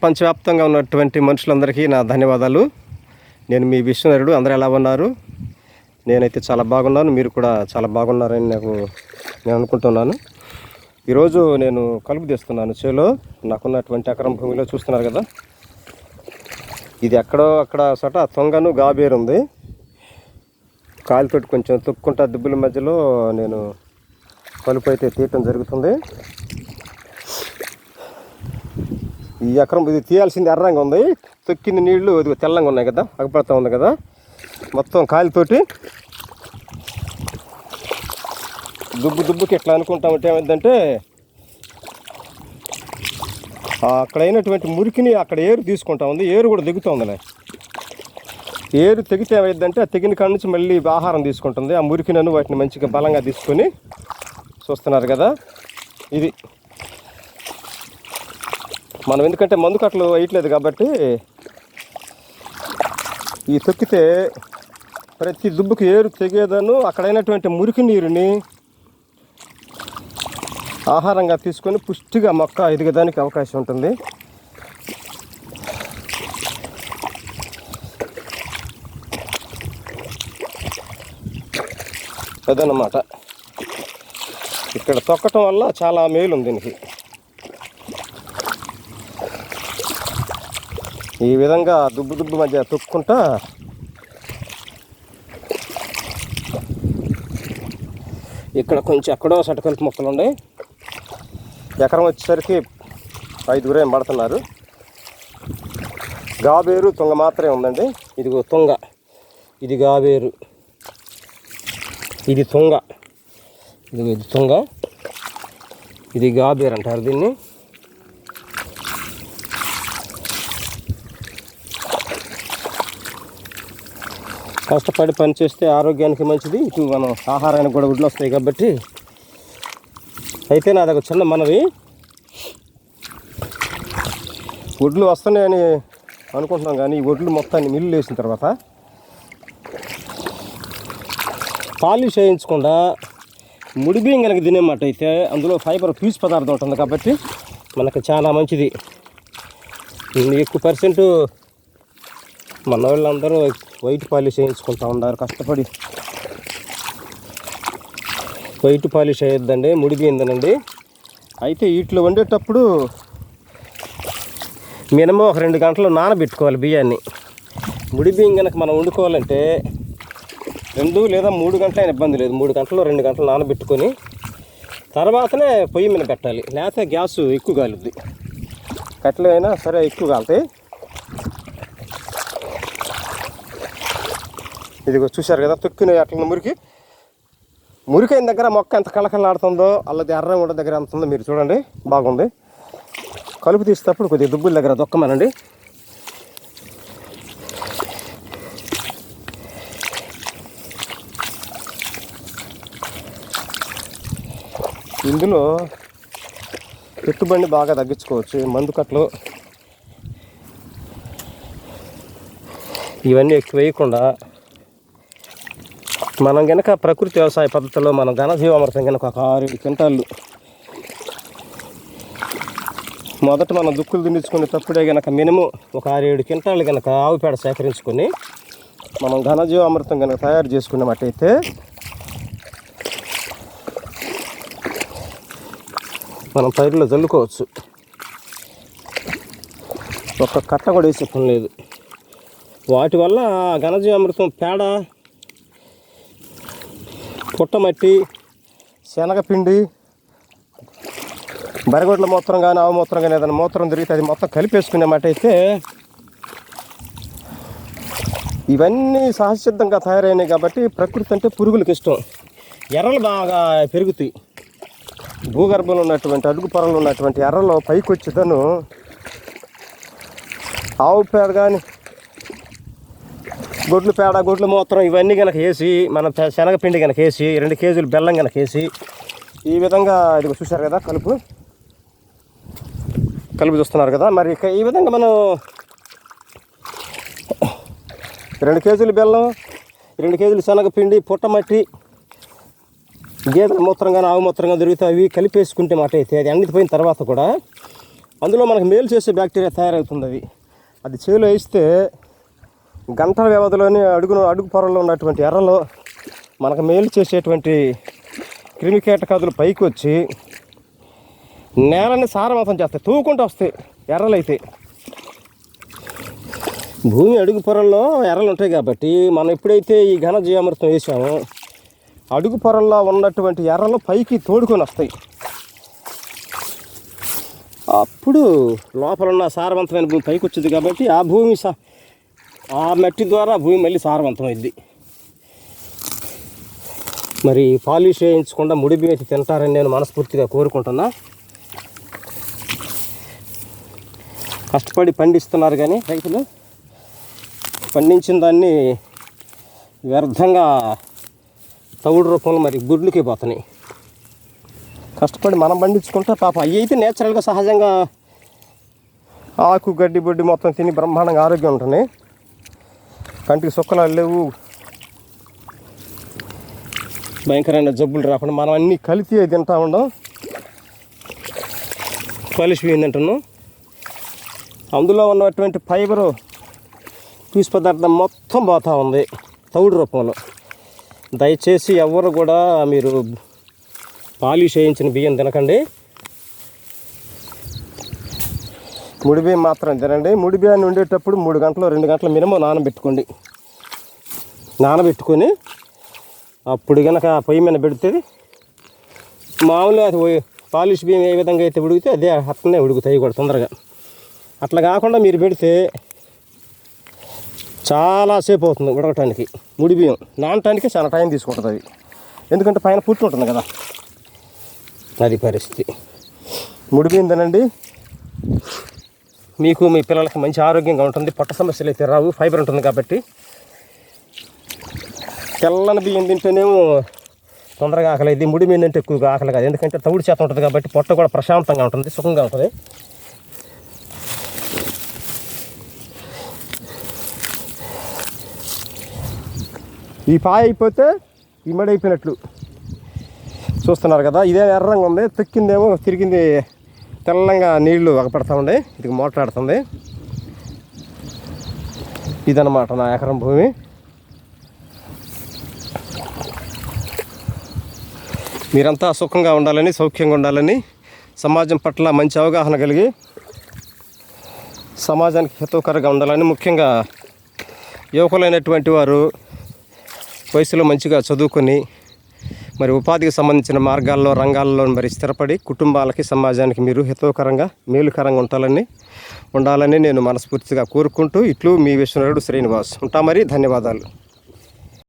ప్రపంచవ్యాప్తంగా ఉన్నటువంటి మనుషులందరికీ నా ధన్యవాదాలు. నేను మీ విష్ణునరుడు అందరూ ఎలా ఉన్నారు? నేనైతే చాలా బాగున్నాను మీరు కూడా చాలా బాగున్నారని నాకు నేను అనుకుంటున్నాను. ఈరోజు నేను కలుపు తీస్తున్నాను చేలో నాకున్నటువంటి ఎకరం భూమిలో చూస్తున్నారు కదా. ఇది ఎక్కడో అక్కడ చోట తొంగను గాబేరు ఉంది. కాలుతోటి కొంచెం తొక్కుంటా దుబ్బుల మధ్యలో నేను కలుపు అయితే తీయటం జరుగుతుంది. ఈ ఎకరం ఇది తీయాల్సింది ఎర్రంగా ఉంది. తొక్కిన నీళ్ళు ఇది తెల్లంగా ఉన్నాయి కదా అగపడతా ఉంది కదా. మొత్తం కాలితోటి దుబ్బు దుబ్బుకి ఎట్లా అనుకుంటామంటే ఏమైందంటే ఆ అక్కడ అయినటువంటి మురికిని అక్కడ ఏరు తీసుకుంటా ఉంది. ఏరు కూడా దిగుతుందిలే ఏరు తెగితే ఏమైందంటే ఆ తెగిన కాడ నుంచి మళ్ళీ ఆహారం తీసుకుంటుంది. ఆ మురికినను వాటిని మంచిగా బలంగా తీసుకొని చూస్తున్నారు కదా. ఇది మనం ఎందుకంటే మందు కట్టలు వేయట్లేదు కాబట్టి ఈ తొక్కితే ప్రతి దుబ్బుకి ఏరు తెగేదను అక్కడైనటువంటి మురికి నీరుని ఆహారంగా తీసుకొని పుష్టిగా మొక్క ఎదిగేదానికి అవకాశం ఉంటుంది. అదన్నమాట. ఇక్కడ తొక్కటం వల్ల చాలా మేలు ఉంది దీనికి. ఈ విధంగా దుబ్బు దుబ్బు మధ్య తొక్కుంటా ఇక్కడ కొంచెం ఎక్కడో సటకలుపు మొక్కలు ఉన్నాయి ఎకరం వచ్చేసరికి ఐదుగురేం పడుతున్నారు. గాబేరు తుంగ మాత్రమే ఉందండి. ఇదిగో తుంగ. ఇది గాబేరు. ఇది తుంగ. ఇదిగో ఇది తుంగ. ఇది గాబేరు అంటారు దీన్ని. కష్టపడి పని చేస్తే ఆరోగ్యానికి మంచిది. ఇటు మనం ఆహారానికి కూడా గుడ్లు వస్తాయి కాబట్టి అయితే నాది ఒక చిన్న మనవి. వడ్లు వస్తున్నాయని అనుకుంటున్నాం కానీ ఈ వడ్లు మొత్తాన్ని మిల్లు వేసిన తర్వాత పాలిష్ వేయించకుండా ముడి బియ్యం కనుక తినేమాట అయితే. అందులో ఫైబర్ పీచు పదార్థం ఉంటుంది కాబట్టి మనకు చాలా మంచిది. ఎక్కువ పర్సెంట్ మన వాళ్ళందరూ వైట్ పాలిష్ వేయించుకుంటా ఉన్నారు కష్టపడి. వైట్ పాలిష్ అయ్యిద్దండి ముడి బియ్యం అయితే వీటిలో వండేటప్పుడు మినిమం ఒక రెండు గంటలు నానబెట్టుకోవాలి బియ్యాన్ని. ముడి బియ్యం కనుక మనం వండుకోవాలంటే రెండు లేదా మూడు గంటల ఇబ్బంది లేదు. మూడు గంటలు రెండు గంటలు నానబెట్టుకొని తర్వాతనే పొయ్యి మీద పెట్టాలి. లేకపోతే గ్యాస్ ఎక్కువ కాలుద్ది. కట్టెలు అయినా సరే ఎక్కువ కాలుతాయి. ఇదిగో చూశారు కదా తొక్కిన అట్లా మురికి. మురికైన దగ్గర మొక్క ఎంత కళకళలాడుతుందో అలాగే ఎర్ర కూడా దగ్గర ఎంత ఉందో మీరు చూడండి బాగుంది. కలుపు తీసేటప్పుడు కొద్దిగా దుబ్బుల దగ్గర దొక్కమనండి ఇందులో పెట్టుబడిని బాగా తగ్గించుకోవచ్చు మందు కట్లు ఇవన్నీ ఎక్కువ వేయకుండా మనం కనుక ప్రకృతి వ్యవసాయ పద్ధతిలో మనం ఘనజీవామృతం కనుక ఒక ఆరు ఏడు క్వింటాళ్ళు మొదట మనం దుక్కులు దున్నించుకునేటప్పుడే కనుక మినిమం ఒక ఆరు ఏడు క్వింటాళ్ళు కనుక ఆవు పేడ సేకరించుకొని మనం ఘనజీవామృతం కనుక తయారు చేసుకున్నట్టయితే మనం పైరులో చల్లుకోవచ్చు ఒక కట్ట కూడా వేసే పని లేదు. వాటి వల్ల ఘనజీవామృతం పేడ పుట్టమట్టి శనగపిండి బరగొడ్ల మూత్రం కానీ ఆవు మూత్రం కానీ ఏదైనా మూత్రం దొరికితే అది మొత్తం కలిపేసుకునేమాట అయితే ఇవన్నీ సహజసిద్ధంగా తయారైనాయి కాబట్టి ప్రకృతి అంటే పురుగులకు ఇష్టం. ఎర్రలు బాగా పెరుగుతాయి. భూగర్భంలో ఉన్నటువంటి అడుగు పొరలు ఉన్నటువంటి ఎర్రలో పైకి వచ్చేదను ఆవు పేడ కానీ గొడ్లు పేడ గొడ్లు మూత్రం ఇవన్నీ కనుక వేసి మనం శనగపిండి కనుక వేసి రెండు కేజీలు బెల్లం కనుక వేసి ఈ విధంగా ఇది చూశారు కదా కలుపు? కలుపు చూస్తున్నారు కదా. మరి ఈ విధంగా మనం రెండు కేజీలు బెల్లం రెండు కేజీలు శనగపిండి పుట్టమట్టి గేదెల మూత్రం కానీ ఆవు మూత్రం కానీ దొరికితే అవి కలిపేసుకుంటే మాట అయితే అది ఎండిపోయిన తర్వాత కూడా అందులో మనకు మేలు చేసే బ్యాక్టీరియా తయారవుతుంది అది. అది చేలో వేస్తే గంటల వ్యవధిలోనే అడుగును అడుగు పొరలో ఉన్నటువంటి ఎర్రలో మనకు మేలు చేసేటువంటి క్రిమికీటకాదులు పైకి వచ్చి నేలని సారవంతం చేస్తాయి. తూకుంటూ వస్తాయి ఎర్రలైతే. భూమి అడుగు పొరల్లో ఎర్రలు ఉంటాయి కాబట్టి మనం ఎప్పుడైతే ఈ ఘన జీవామృతం వేసామో అడుగు పొరల్లో ఉన్నటువంటి ఎర్రలు పైకి తోడుకొని వస్తాయి. అప్పుడు లోపల ఉన్న సారవంతమైన భూమి పైకి వచ్చింది కాబట్టి ఆ భూమి సా ఆ మట్టి ద్వారా భూమి మళ్ళీ సారవంతమైంది. మరి పాలిష్ వేయించకుండా ముడి బియ్యం అయితే తింటారని నేను మనస్ఫూర్తిగా కోరుకుంటున్నా. కష్టపడి పండిస్తున్నారు కానీ రైతులు పండించిన దాన్ని వ్యర్థంగా తవుడు రూపంలో మరి గుడ్లకి పోతున్నాయి. కష్టపడి మనం పండించుకుంటే పాప అవి అయితే నేచురల్గా సహజంగా ఆకు గడ్డి బొడ్డి మొత్తం తిని బ్రహ్మాండంగా ఆరోగ్యం ఉంటున్నాయి. కంటికి సుక్కలు లేవు. భయంకరమైన జబ్బులు రాకుండా మనం అన్నీ కలిసి తింటా ఉండం. కలిసి తింటున్నాం. అందులో ఉన్నటువంటి ఫైబరు పీసు పదార్థం మొత్తం పోతూ ఉంది తౌడు రూపంలో. దయచేసి ఎవరు కూడా మీరు పాలిష్ వేయించిన బియ్యం తినకండి. ముడి బియ్యం మాత్రం తినండి. ముడి బియ్యాన్ని ఉండేటప్పుడు మూడు గంటలు రెండు గంటలు మినిమం నానబెట్టుకోండి. నానబెట్టుకొని అప్పుడు కనుక పొయ్యి మీద పెడితే మామూలుగా అది పోయి- పాలిష్ బియ్యం ఏ విధంగా అయితే ఉడిగితే అదే అట్లనే ఉడుకుతాయి కూడా తొందరగా. అట్లా కాకుండా మీరు పెడితే చాలాసేపు అవుతుంది ఉడకటానికి. ముడి బియ్యం నానటానికి చాలా టైం తీసుకుంటుంది అది. ఎందుకంటే పైన పుట్టి ఉంటుంది కదా. అది పరిస్థితి. ముడి బియ్యం తినండి. మీకు మీ పిల్లలకి మంచి ఆరోగ్యంగా ఉంటుంది. పొట్ట సమస్యలు అయితే రావు. ఫైబర్ ఉంటుంది కాబట్టి తెల్లని బియ్యం తింటేనేమో తొందరగా ఆకలి ఇది ముడి మీద ఎక్కువగా ఆకలి కాదు. ఎందుకంటే తవుడు చేత ఉంటుంది కాబట్టి పొట్ట కూడా ప్రశాంతంగా ఉంటుంది. సుఖంగా ఉంటుంది. ఈ పాయ అయిపోతే ఈ మడి అయిపోయినట్లు. చూస్తున్నారు కదా ఇదే ఎర్రంగా ఉంది. తొక్కిందేమో తిరిగింది తెల్లంగా నీళ్ళు వగపడతా ఉండే ఇది మోటాడుతుంది ఇదన్నమాట నా ఎకరం భూమి. మీరంతా సుఖంగా ఉండాలని సౌఖ్యంగా ఉండాలని సమాజం పట్ల మంచి అవగాహన కలిగి సమాజానికి హితకరంగా ఉండాలని ముఖ్యంగా యువకులైనటువంటి వారు వయసులో మంచిగా చదువుకొని మరి ఉపాధికి సంబంధించిన మార్గాల్లో రంగాల్లో మరి స్థిరపడి కుటుంబాలకి సమాజానికి మీరు హితకరంగా మేలుకరంగా ఉండాలని ఉండాలని నేను మనస్ఫూర్తిగా కోరుకుంటూ ఇట్లు మీ విశ్వనాథుడు శ్రీనివాస్. ఉంటా మరి ధన్యవాదాలు.